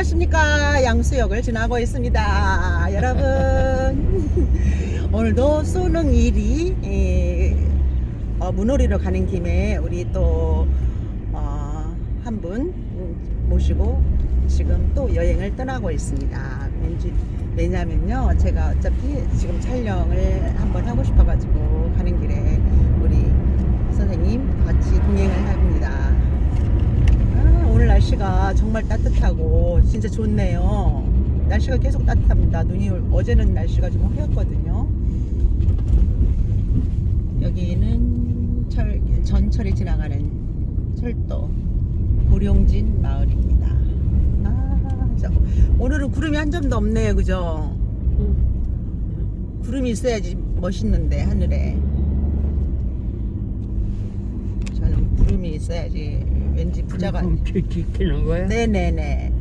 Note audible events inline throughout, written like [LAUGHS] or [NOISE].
안녕하십니까? 양수역을 지나고 있습니다. 여러분. [LAUGHS] 오늘도 수능 일이 에, 어, 문호리로 가는 김에 우리 또 어, 한분 모시고 지금 또 여행을 떠나고 있습니다. 왠지 왜냐면요 제가 어차피 지금 촬영을 한번 하고 싶어 가지고 가는 길에 우리 선생님 같이 동행을 아, 오늘 날씨가 정말 따뜻하고 진짜 좋네요. 날씨가 계속 따뜻합니다. 눈이 올- 어제는 날씨가 좀 흐렸거든요. 여기는 철, 전철이 지나가는 철도 고룡진 마을입니다. 아, 저, 오늘은 구름이 한 점도 없네요, 그죠? 구름이 있어야지 멋있는데 하늘에. 저는 구름이 있어야지 왠지 부자가. 지- 지키는 거야? 네네네.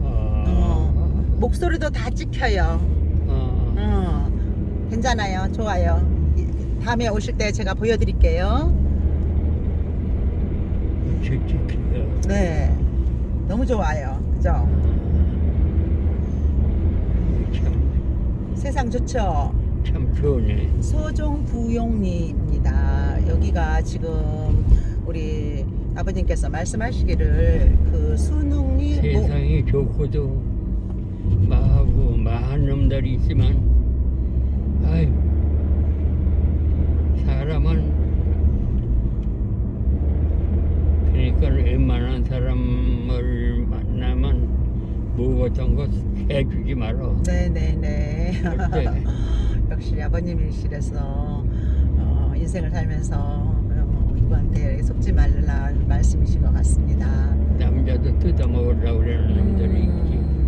어. 어, 목소리도 다 찍혀요. 어. 어, 괜찮아요. 좋아요. 이- 다음에 오실 때 제가 보여드릴게요. 지- 지키고. 네. 너무 좋아요. 그죠? 참, 세상 좋죠? 참 좋네. 소종 부용리입니다. 여기가 지금 우리 아버님께서 말씀하시기를 그 수능리 뭐, 세상이 좋고도 마하고 마한 놈들이 있지만 아유 사람은 그러니까 웬만한 사람을 만나면 뭐 같은 거 해주지 말어 네네네. [LAUGHS] 역시 아버님이시래서 어, 인생을 살면서 어, 누구한테 속지 말라는 말씀이신 것 같습니다. 남자도 뜯어먹으려고 그러는 놈들이 있지. 음,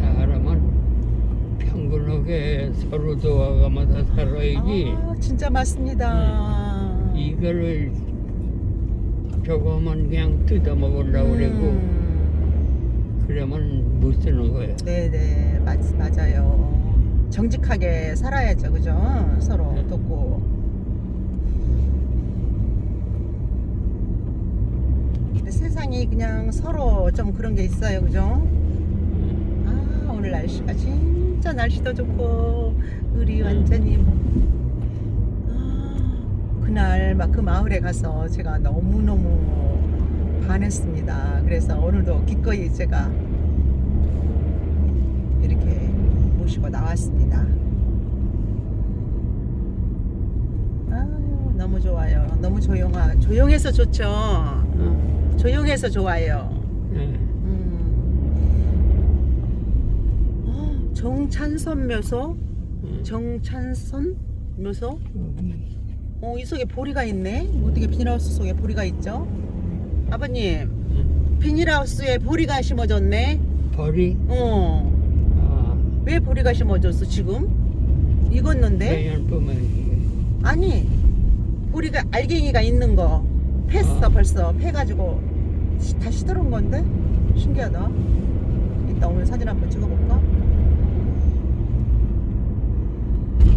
사람은 평균하게 서로 도와가면서 살아야지. 아, 진짜 맞습니다. 이거를 저거만 그냥 뜯어먹으려고 그러고 음, 그러면 못 쓰는 거야 네네 맞, 맞아요. 정직하게 살아야죠, 그죠? 서로 네. 돕고. 근데 세상이 그냥 서로 좀 그런 게 있어요, 그죠? 아 오늘 날씨가 진짜 날씨도 좋고 우리 완전히 아, 그날 막 그 마을에 가서 제가 너무 너무 반했습니다. 그래서 오늘도 기꺼이 제가 이렇게 모시고 나왔습니다. 아유 너무 좋아요. 너무 조용하 조용해서 좋죠. 어. 조용해서 좋아요. 예. 음. 어, 정찬선 묘소? 음. 정찬선 묘소? 어, 이 속에 보리가 있네? 어떻게 비닐하우스 속에 보리가 있죠? 아버님, 음. 비닐하우스에 보리가 심어졌네? 벌이 어, 아, 왜 보리가 심어졌어, 지금? 익었는데? 아니, 보리가 알갱이가 있는 거. 팼어, 아. 벌써. 패가지고. 시- 다 시들은 건데? 신기하다. 이따 오늘 사진 한번 찍어볼까?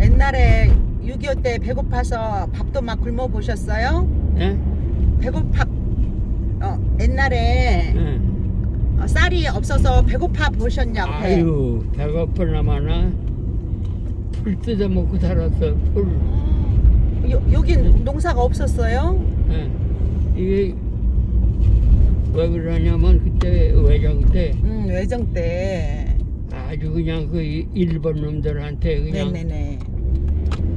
옛날에 6.25 때 배고파서 밥도 막 굶어 보셨어요? 예? 배고파, 어, 옛날에 예. 어, 쌀이 없어서 배고파 보셨냐고. 아유 배고플라마나 풀 뜯어 먹고 살았어 풀 요, 여긴 농사가 없었어요? 예. 이게 왜 그러냐면 그때 외정 때 음, 외정 때. 아주 그냥 그 이- 일본 놈들한테 그냥 네네네.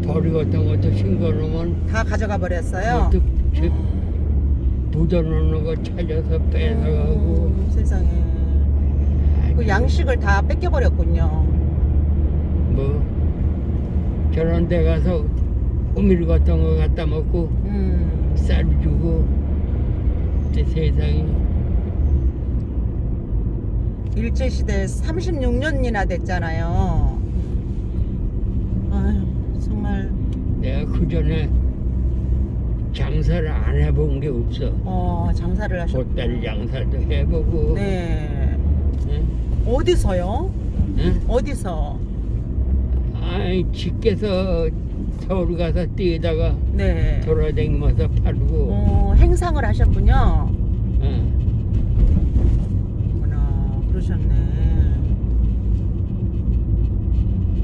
벌이 같은 것도 신거놓으면 다 가져가 버렸어요. 그것도 저 묻어놓는 거 찾아서 뺏어가고 음. 그 양식을 다 뺏겨버렸군요. 뭐데 가서 호밀 같은 거 갖다 먹고 음, 쌀 주고 그때 세상이 일제 시대 36년이나 됐잖아요. 아유, 정말, 내가 그 전에 장사를 안 해본 게 없어. 어, 장사를 하셨고. 보따리 장사도 해보고. 네. 응? 어디서요? 응? 어디서? 아이 집게서 서울 가서 뛰다가 네. 돌아다니면서 팔고 어, 행상을 하셨군요. 어. 어머나 그러셨네.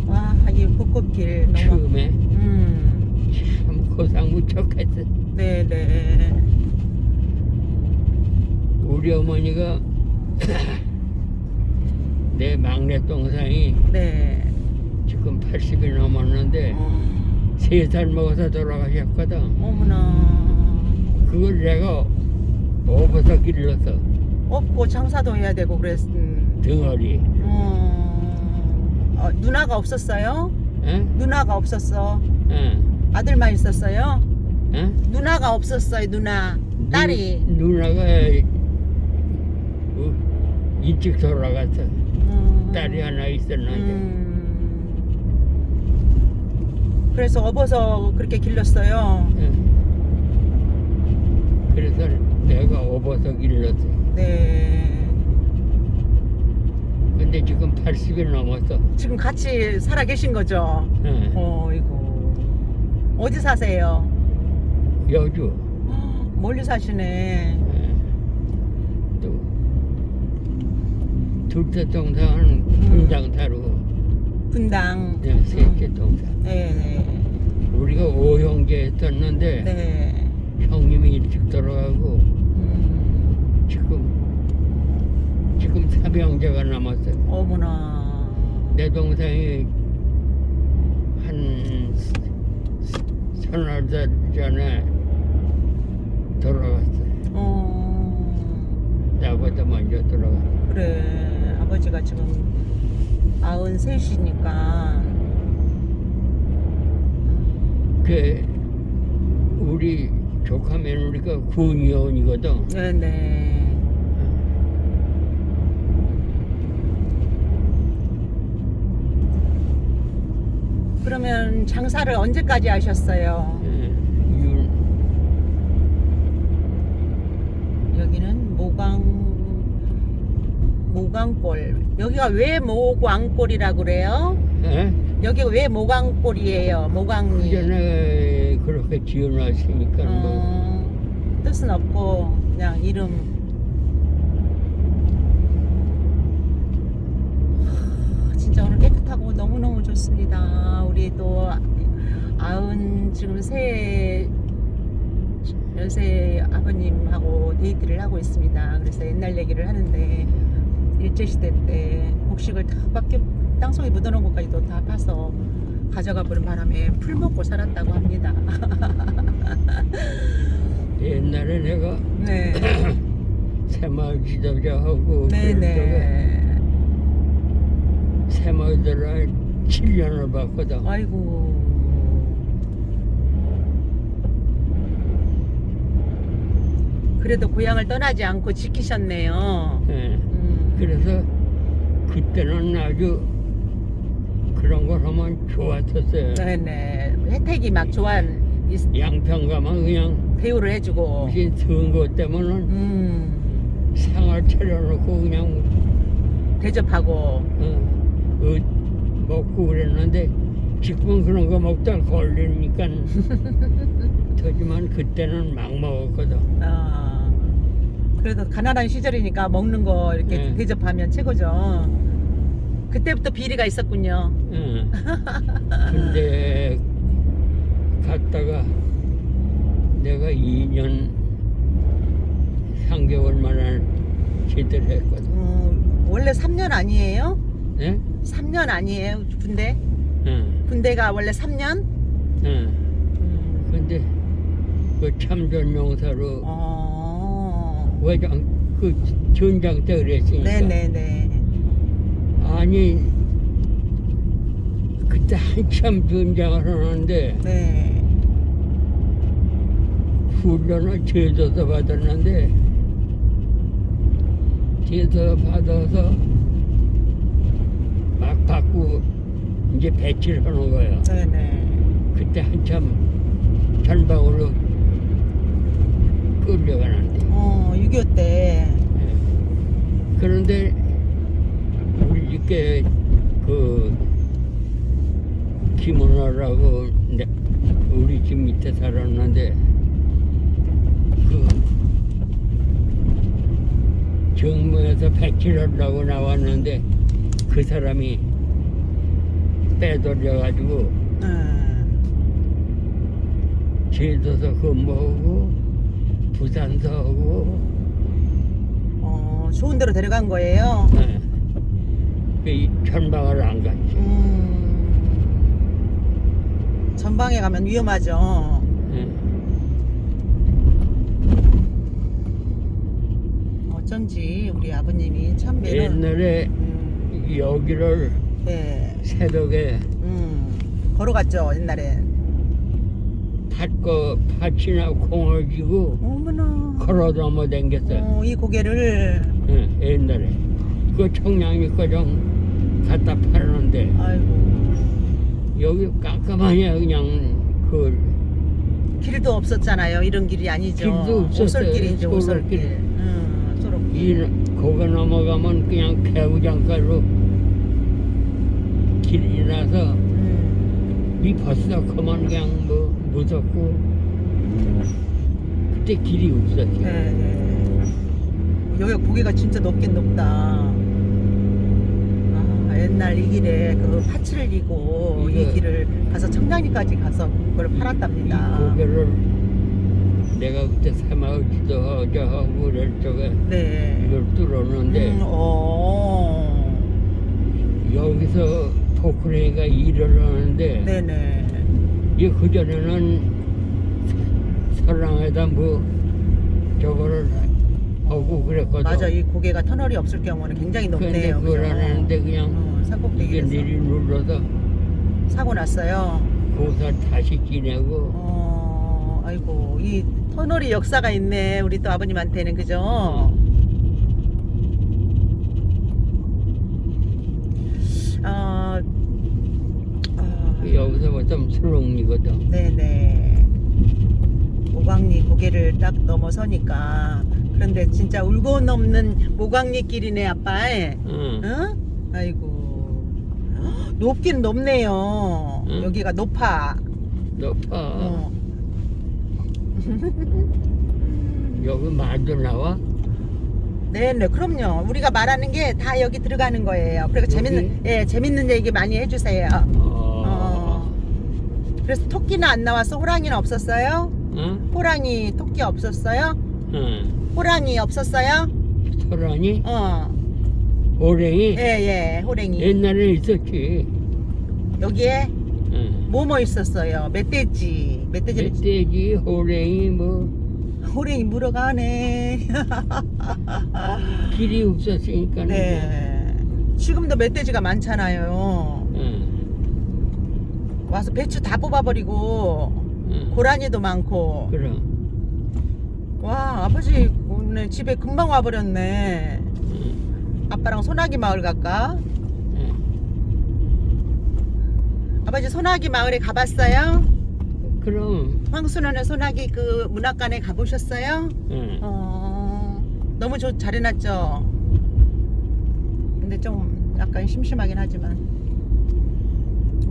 와, 이 벚꽃길 너무. 처음에 음, 참 고상 무척했어. 네, 네, 우리 어머니가 내 막내 동생이 네. 지금 80이 넘었는데 어, 세 살 먹어서 돌아가셨거든. 어머나. 그걸 내가 업어서 길렀어. 없고 장사도 해야 되고 그랬. 음. 덩어리. 어, 어, 누나가 없었어요? 어? 누나가 없었어. 어? 아들만 있었어요? 어? 누나가 없었어요, 누나. 딸이. 누, 누나가 어, 일찍 돌아갔어. 음. 딸이 하나 있었는데. 음. 그래서 업어서 그렇게 길렀어요. 어. 그래서 내가 업어서 길렀어. 네. 근데 지금 80이 넘었어. 지금 같이 살아 계신 거죠? 어. 어이구. 어디 사세요? 여주. 멀리 사시네. 어. 또 둘째 동생은 분당 다루고 분당. 네, 셋째 동생. 네, 네. 우리가 오형제였었는데 네. 형님이 일찍 돌아가고 음, 지금 지금 삼형제가 남았어요. 어머나. 내 동생이 한 서너 살 전에 돌아갔어요. 어, 나보다 먼저 돌아갔어요. 그래. 아버지가 지금 아흔 셋이니까. 그 우리 조카 며느리가 군의원이거든. 네네. 그러면 장사를 언제까지 하셨어요? 예, 윤 여기는 모강 모강골. 여기가 왜 모광골이라고 그래요? 예? 여기가 왜 모광골이에요? 그 모강리. 전에 그렇게 지어놨으니까 뭐 어, 뜻은 없고 그냥 이름. 하, 진짜 오늘 깨끗하고 너무너무 좋습니다. 우리 또 아흔 지금 새 연세 아버님하고 데이트를 하고 있습니다. 그래서 옛날 얘기를 하는데 일제시대 때 곡식을 다 밖에 땅속에 묻어놓은 것까지도 다 파서 가져가 버린 바람에 풀 먹고 살았다고 합니다. [LAUGHS] 옛날에 내가 네. [COUGHS] 새마을 지도자 하고 네네. 새마을들을 7년을 봤거든. 아이고. 그래도 고향을 떠나지 않고 지키셨네요. 예. 음. 그래서 그때는 아주 그런 걸 하면 좋았었어요. 네네. 혜택이 막 좋아 양평 가면 그냥 대우를 해주고. 무슨 선거 때문은 음. 상을 차려놓고 그냥 대접하고. 어, 어, 먹고 그랬는데 지금은 그런 거 먹다 걸리니까 [LAUGHS] 하지만 그때는 막 먹었거든. 아. 그래도 가난한 시절이니까 먹는 거 이렇게 네. 대접하면 최고죠. 그때부터 비리가 있었군요. 응. [LAUGHS] 근데 갔다가 내가 2년 3개월 만에 제대로 했거든. 음, 원래 3년 아니에요? 네? 3년 아니에요? 군대? 응. 군대가 원래 3년? 응. 음. 근데 그 참전용사로 어. 외장 그 전장 때 그랬으니까 네네네. 아니 그때 한참 전장을 하는데 네. 훈련을 제도서 받았는데 제도 받아서 막 받고 이제 배치를 하는 거예요. 네네. 그때 한참 전방으로 끌려가는데 어, 6.25 때. 예. 그런데 우리 집게 그 김은호라고 내, 우리 집 밑에 살았는데 그 정부에서 백질하려고 나왔는데 그 사람이 빼돌려가지고 음, 제도서 근무하고 부산서 하고 어, 좋은 데로 데려간 거예요. 예. 그 전방을 안 갔지. 음, 전방에 가면 위험하죠. 예. 어쩐지 우리 아버님이 참 매너. 옛날에 음, 여기를 네. 새벽에 음, 걸어갔죠 옛날에. 팥거 팥이나 콩을 쥐고 어머나. 걸어 넘어 댕겼어요. 어, 이 고개를 예, 옛날에 그 청량리 거좀 갖다 팔았는데 아이고 여기 깜깜하냐 그냥 그 길도 없었잖아요. 이런 길이 아니죠. 길도 없었어요. 오솔길이죠 오솔길. 음, 거기 넘어가면 그냥 개구장가로 길이 나서 음, 이 벌써 그만 그냥 뭐 무섭고 그때 길이 없었지. 네, 네. 여기 고개가 진짜 높긴 높다. 아, 옛날 이 길에 그 파츠를 이고 이 이거- 길을 가서 청량리까지 가서 그걸 이 팔았답니다. 고개를 내가 그때 새마을 지도하자 하고 그럴 적에 네. 이걸 뚫었는데 음, 어. 여기서 포크레이가 일을 하는데 네네. 이 그전에는 서- 설랑에다 뭐 저거를 하고 그랬거든 맞아, 이 고개가 터널이 없을 경우는 굉장히 근데 높네요. 그걸 그죠? 안 했는데 그냥 어, 이게 산꼭대기에서 내리 눌러서 사고 났어요. 거기서 다시 지내고 어, 아이고 이 터널이 역사가 있네. 우리 또 아버님한테는 그죠? 어, 어, 여기서 좀 술렁이 거든 네네. 모광리 고개를 딱 넘어서니까 그런데 진짜 울고 넘는 모광리 길이네 아빠. 응. 응? 아이고 헉, 높긴 높네요. 응? 여기가 높아. 높아 어. [LAUGHS] 여기 말도 나와? 네네 그럼요. 우리가 말하는 게 다 여기 들어가는 거예요. 그리고 재밌는 예 재밌는 얘기 많이 해주세요. 어. 그래서 토끼는 안 나왔어. 호랑이는 없었어요? 응? 호랑이 토끼 없었어요? 응. 호랑이 없었어요? 소란이? 어. 호랭이? 예 예 호랭이 옛날에 있었지 여기에 응. 뭐 뭐 있었어요? 멧돼지 멧돼지를 멧돼지, 호랭이 뭐 호랭이 물어가네. 길이 없었으니까 네. 지금도 멧돼지가 많잖아요. 응. 와서 배추 다 뽑아버리고 응. 고라니도 많고. 그럼 와 아버지 오늘 집에 금방 와버렸네. 응. 아빠랑 소나기 마을 갈까? 응. 아버지 소나기 마을에 가봤어요? 그럼 황순원의 소나기 그 문학관에 가보셨어요? 응. 어, 너무 좋, 잘 해놨죠? 근데 좀 약간 심심하긴 하지만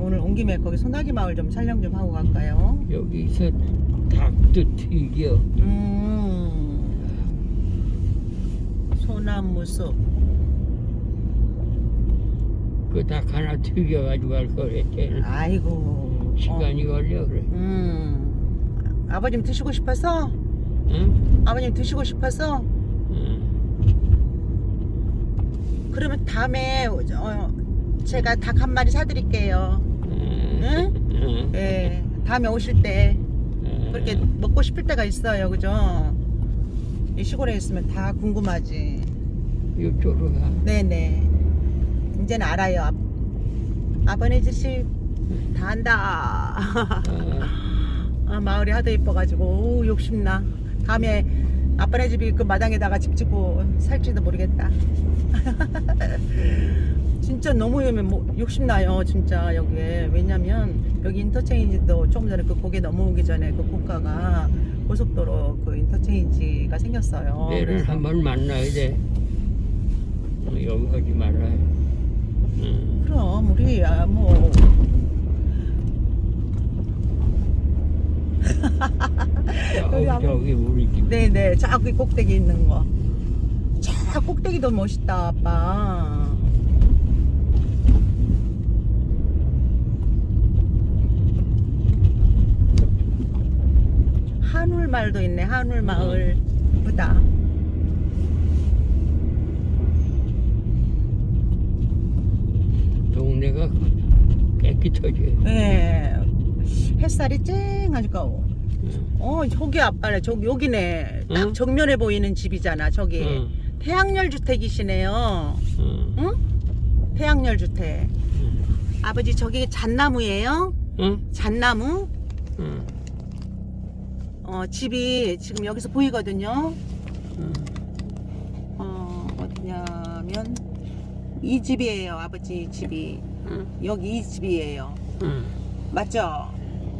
오늘 온 김에 거기 소나기 마을 좀 촬영 좀 하고 갈까요? 여기서 닭도 튀겨 음, 소나무 숲 그닭 하나 튀겨가지고 갈 거랬지 아이고 시간이 걸려 그래 어, 음, 아버님 드시고 싶어서? 응? 아버님 드시고 싶어서? 응. 그러면 다음에 어, 제가 닭 한 마리 사드릴게요 응? 응? 예, 다음에 오실 때 응. 그렇게 먹고 싶을 때가 있어요, 그죠? 이 시골에 있으면 다 궁금하지. 이쪽으로 가 네네. 이제는 알아요. 아, 아버네 집이 다 안다. 어, 아, 마을이 하도 이뻐가지고 오, 욕심나. 다음에 아빠네 집이 그 마당에다가 집 짓고 살지도 모르겠다. [LAUGHS] 진짜 너무 뭐 욕심나요, 진짜 여기에. 왜냐면 여기 인터체인지도 조금 전에 그 고개 넘어오기 전에 그 고가가 고속도로 그 인터체인지가 생겼어요. 내일 그래서 한번 만나야 돼 어, 여기 하지 말아요 응. 그럼 우리 아, 뭐 저기, [LAUGHS] 아버- 저기 우리 집. 네네 저기 꼭대기 있는 거. 저 꼭대기도 멋있다 아빠. 한울마을도 있네 한울마을 예쁘다. 동네가 깨끗하지. 네. 햇살이 쨍하니까 응. 어 저기 아빠네 저기 여기네 딱 응? 정면에 보이는 집이잖아 저기 응. 태양열 주택이시네요 응. 응? 태양열 주택 응. 아버지 저기 잣나무예요 응. 잣나무 응. 어 집이 지금 여기서 보이거든요 응. 어 어디냐면 이 집이에요 아버지 집이 응. 여기 이 집이에요 응. 맞죠?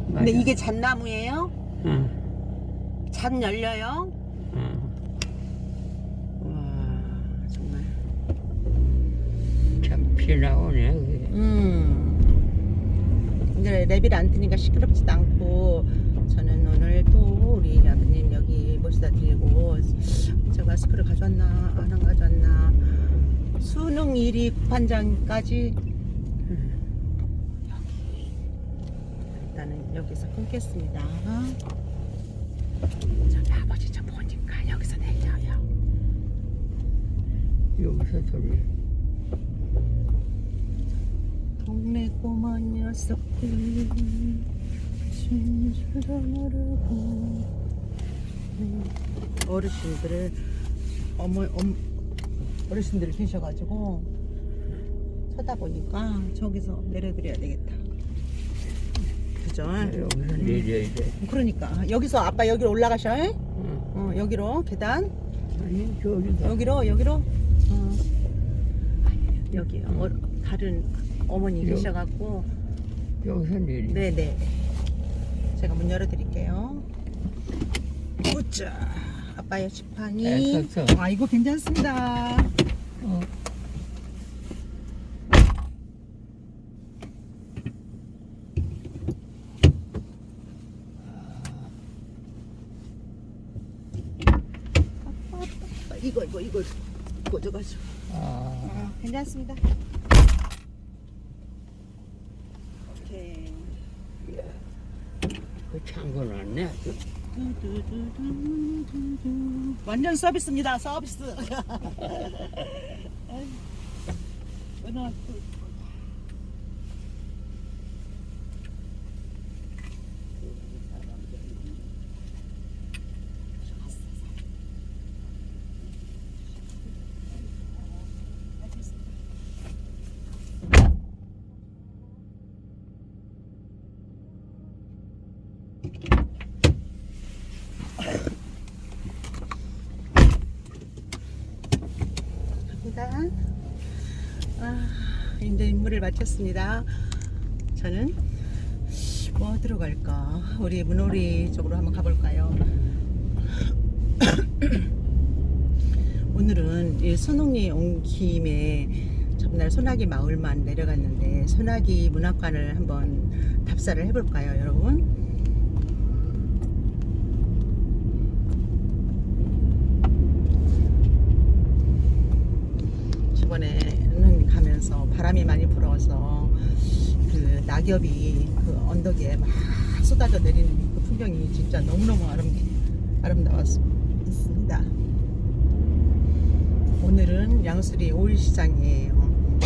근데 맞아. 이게 잣나무예요? 응. 잣 열려요? 응. 와 정말 참 피나오네. 그게. 음. 이제 랩이 안 트니까 시끄럽지도 않고 저는 오늘 또 우리 아버님 여기 모시다 드리고 제가 마스크를 가져왔나 안 가져왔나. 수능 1위 국판장까지. 음, 여기 일단은 여기서 끊겠습니다. 저기 아버지 저 보니까 여기서 내려요. 여기서 소리. 동네 꼬마 녀석들 진줄도 모르고 어르신들을 어머 엄, 어르신들 계셔가지고 쳐다보니까 저기서 내려드려야 되겠다 그죠? 여기서 내려야 돼. 그러니까 여기서 아빠 여기로 올라가셔 잉? 응. 어, 여기로 계단 아니 저기다. 여기로 여기로 어. 여기 어, 다른 어머니. 계셔갖고 여기서 내려. 네네. 제가 문 열어드릴게요. 우짜. 아빠의 지팡이. 애썼어. 아이고 괜찮습니다. 어. 아, 이거 이거 이거 꽂아가지고. 아. 아, 괜찮습니다. 오케이. 아주. 두두두두두두. 완전 서비스입니다. 서비스. [LAUGHS] [LAUGHS] 아이, 갑니다. 아, 이제 임무를 마쳤습니다. 저는 뭐 들어갈까? 우리 문오리 쪽으로 한번 가볼까요? [COUGHS] 오늘은 이 손흥리 온 김에 전날 소나기 마을만 내려갔는데 소나기 문학관을 한번 답사를 해볼까요, 여러분? 저번에는 가면서 바람이 많이 불어서 그 낙엽이 그 언덕에 막 쏟아져 내리는 그 풍경이 진짜 너무너무 아름, 아름다웠습니다. 오늘은 양수리 오일시장이에요.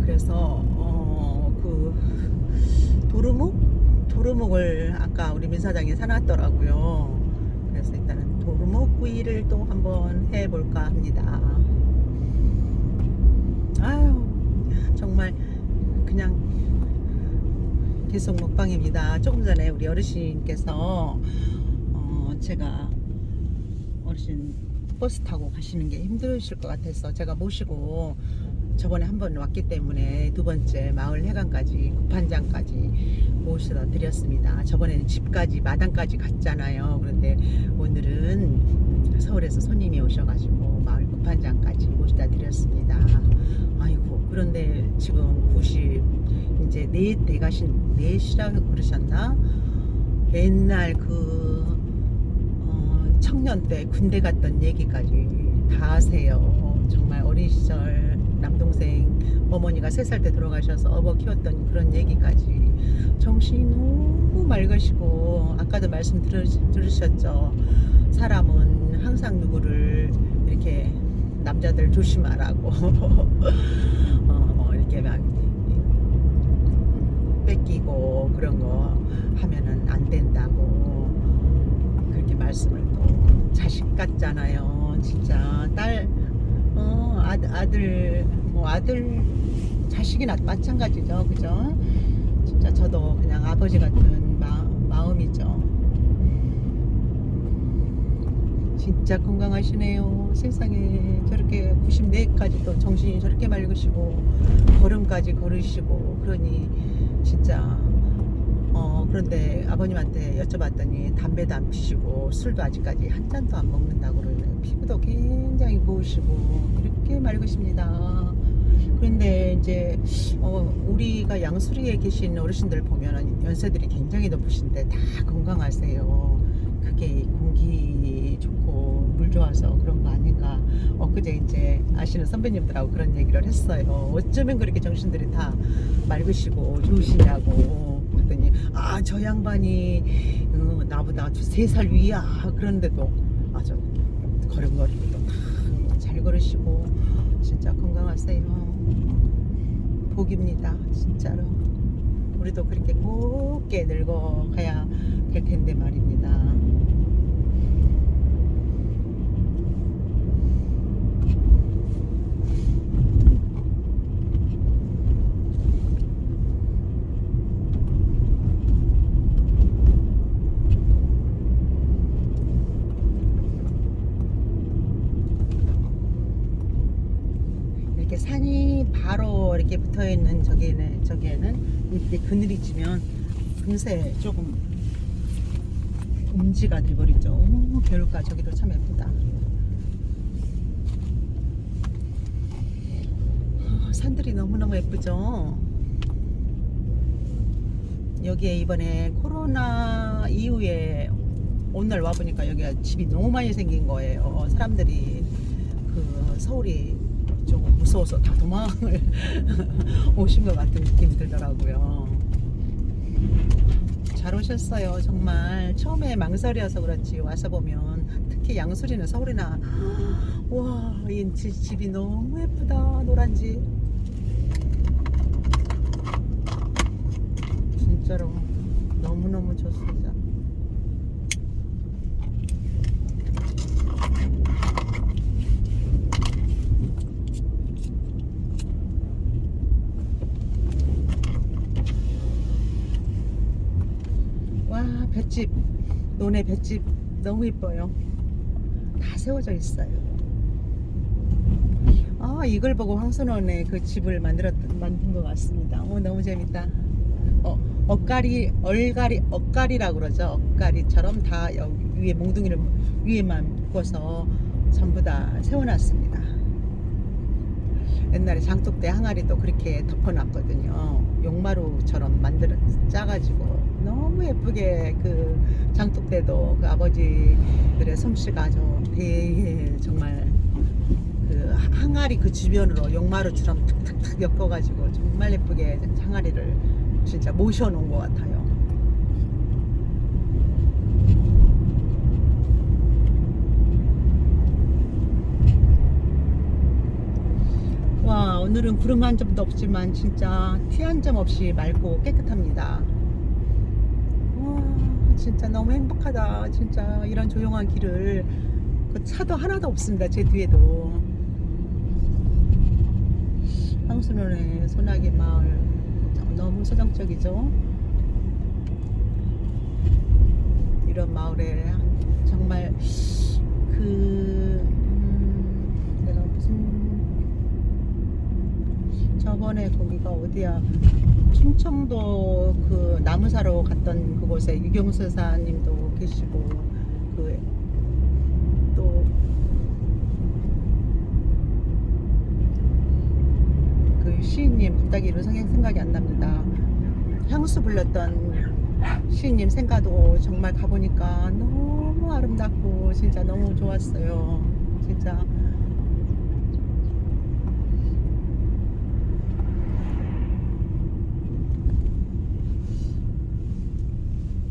그래서 어, 그 도루묵? 도루묵을 아까 우리 민사장이 사놨더라고요. 그래서 일단은 도루묵 구이를 또 한번 해볼까 합니다. 아유 정말 그냥 계속 먹방입니다. 조금 전에 우리 어르신께서 어, 제가 어르신 버스 타고 가시는 게 힘드실 것 같아서 제가 모시고 저번에 한 번 왔기 때문에 두 번째 마을 해관까지 구판장까지 모셔다 드렸습니다. 저번에는 집까지 마당까지 갔잖아요. 그런데 오늘은 서울에서 손님이 오셔가지고 마을 구판장까지 모셔다 드렸습니다. 아이고 그런데 지금 90 이제 네 대가신 네시라고 그러셨나? 옛날 그 어, 청년 때 군대 갔던 얘기까지 다 하세요. 정말 어린 시절 남동생 어머니가 세 살 때 돌아가셔서 업어 키웠던 그런 얘기까지 정신이 너무 맑으시고 아까도 말씀 들으, 들으셨죠. 사람은 항상 누구를 이렇게 남자들 조심하라고 [LAUGHS] 어, 뭐 이렇게 막 음, 뺏기고 그런 거 하면은 안 된다고 그렇게 말씀을 또 자식 같잖아요. 진짜 딸, 어, 아, 아들, 뭐 아들, 자식이나 마찬가지죠. 그죠? 진짜 저도 그냥 아버지 같은 마, 마음이죠. 진짜 건강하시네요. 세상에 저렇게 94까지도 정신이 저렇게 맑으시고 걸음까지 걸으시고 그러니 진짜 어 그런데 아버님한테 여쭤봤더니 담배도 안 피시고 술도 아직까지 한 잔도 안 먹는다고 그러네요. 피부도 굉장히 고우시고 이렇게 맑으십니다. 그런데 이제 어, 우리가 양수리에 계신 어르신들 보면은 연세들이 굉장히 높으신데 다 건강하세요. 그게 공기 좋고 물 좋아서 그런 거 아닌가. 엊그제 이제 아시는 선배님들하고 그런 얘기를 했어요. 어쩌면 그렇게 정신들이 다 맑으시고 좋으시냐고. 그랬더니 아 저 양반이 어, 나보다 세 살 위야. 그런데도 아주 걸음걸이도 다잘 걸으시고 진짜 건강하세요. 복입니다. 진짜로. 우리도 그렇게 곱게 늙어가야 될 텐데 말입니다. 이렇게 산이 바로 이렇게 붙어 있는 저기는 저기에는 이렇게 그늘이 지면 금세 조금 음지가 돼버리죠. 오, 겨울가 저기도 참 예쁘다. 아, 산들이 너무너무 예쁘죠. 여기에 이번에 코로나 이후에 오늘 와보니까 여기가 집이 너무 많이 생긴 거예요. 사람들이 그 서울이 조금 무서워서 다 도망을 [LAUGHS] 오신 것 같은 느낌이 들더라고요. 잘 오셨어요. 정말 처음에 망설여서 그렇지 와서 보면 특히 양수리는 서울이나 [GASPS] 와, 이 지- 집이 너무 예쁘다. 노란 집. 진짜로 너무너무 좋습니다. 와 볏집 논에 볏집 너무 이뻐요. 다 세워져 있어요. 아 이걸 보고 황선원의 그 집을 만들었 만든 것 같습니다. 오 너무 재밌다. 어 엇가리 얼가리 엇가리라고 그러죠. 엇가리처럼 다 여기 위에 몽둥이를 위에만 묶어서 전부 다 세워놨습니다. 옛날에 장독대 항아리도 그렇게 덮어놨거든요. 용마루처럼 만들어 짜가지고 너무 예쁘게 그 장독대도 그 아버지들의 솜씨가 저 되게 정말 그 항아리 그 주변으로 용마루처럼 탁탁탁 엮어가지고 정말 예쁘게 항아리를 진짜 모셔놓은 것 같아요. 와 오늘은 구름 한 점도 없지만 진짜 티 한 점 없이 맑고 깨끗합니다. 와 진짜 너무 행복하다. 진짜 이런 조용한 길을 그 차도 하나도 없습니다. 제 뒤에도 황순원의 소나기 마을 너무 서정적이죠. 이런 마을에 정말 그 음, 내가 무슨 저번에 거기가 어디야 충청도 그 나무 사러 갔던 그곳에 유경수 사님도 계시고 그 또 그 시인님 갑자기 이름 생각- 생각이 안 납니다. 향수 불렸던 시인님 생가도 정말 가보니까 너무 아름답고 진짜 너무 좋았어요. 진짜.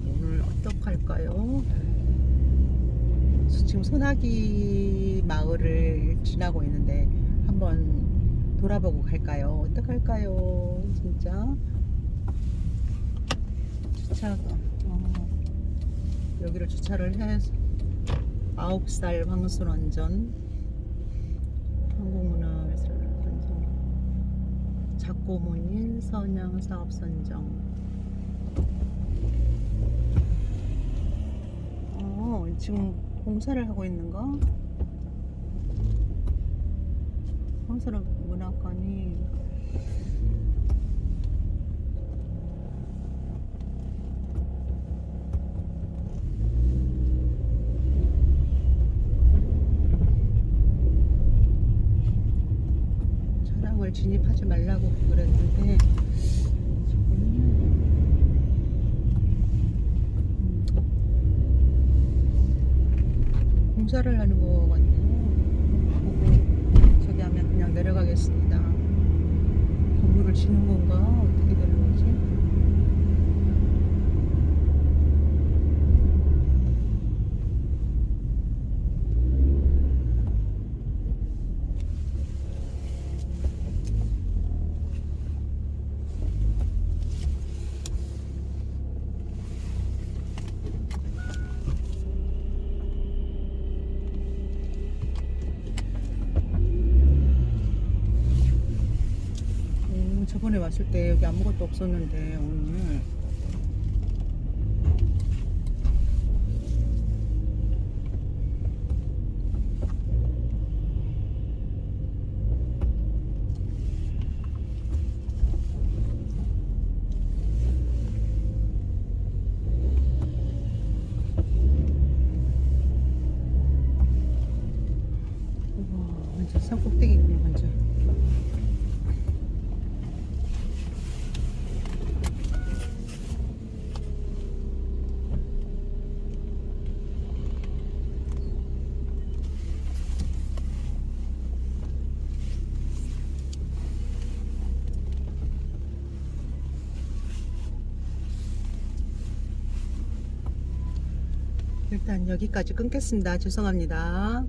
오늘 어떡할까요? 지금 소나기 마을을 지나고 있는데 한번 돌아보고 갈까요? 어떡할까요? 진짜 주차 어, 여기를 주차를 해서 아홉 살 황순원전 한국문화예술 선정 작고문인 선양 사업 선정 어 지금 공사를 하고 있는가? 황선을 문학관이 차량을 진입하지 말라고 그랬는데 음, 공사를 하는 거 같네요. 보고 저기 하면 그냥 내려가겠습니다. 건물을 지는 건가? 어떻게 되는 거지? 오, 저번에 왔을 때 여기 아무것도 없었는데 오늘 우와 완전 산 꼭대기구나 완전 일단 여기까지 끊겠습니다. 죄송합니다.